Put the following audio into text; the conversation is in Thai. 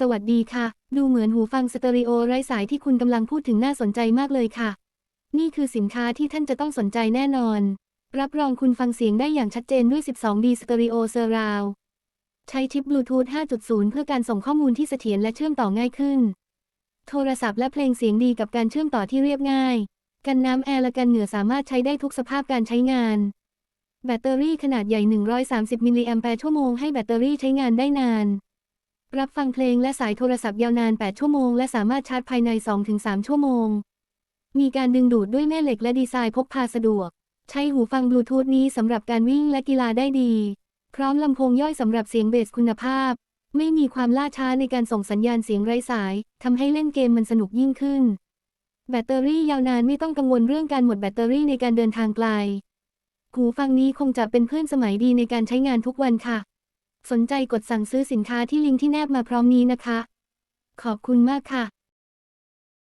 สวัสดีค่ะ ดูเหมือนหูฟังสเตอริโอไร้สายที่คุณกำลังพูดถึงน่าสนใจมากเลยค่ะ นี่คือสินค้าที่ท่านจะต้องสนใจแน่นอน รับรองคุณฟังเสียงได้อย่างชัดเจนด้วย 12D Stereo Surround ใช้ชิปบลูทูธ 5.0 เพื่อการส่งข้อมูลที่เสถียรและเชื่อมต่อง่ายขึ้น โทรศัพท์และเพลงเสียงดีกับการเชื่อมต่อที่เรียบง่าย กันน้ำแอร์และกันเหงื่อสามารถใช้ได้ทุกสภาพการใช้งาน แบตเตอรี่ขนาดใหญ่ 130 มิลลิแอมแปร์ชั่วโมงให้แบตเตอรี่ใช้งานได้นาน รับฟังเพลงและสายโทรศัพท์ยาวนาน 8 ชั่วโมง และสามารถชาร์จภายใน 2-3 ชั่วโมง มีการดึงดูดด้วยแม่เหล็กและดีไซน์พกพาสะดวก ใช้หูฟังบลูทูธนี้สำหรับการวิ่งและกีฬาได้ดี พร้อมลำโพงย่อยสำหรับเสียงเบสคุณภาพ ไม่มีความล่าช้าในการส่งสัญญาณเสียงไร้สายทำให้เล่นเกมมันสนุกยิ่งขึ้น แบตเตอรี่ยาวนานไม่ต้องกังวลเรื่องการหมดแบตเตอรี่ในการเดินทางไกล หูฟังนี้คงจะเป็นเพื่อนสมัยดีในการใช้งานทุกวันค่ะ สนใจกดสั่งซื้อสินค้าที่ลิงก์ที่แนบมาพร้อมนี้นะคะ ขอบคุณมากค่ะ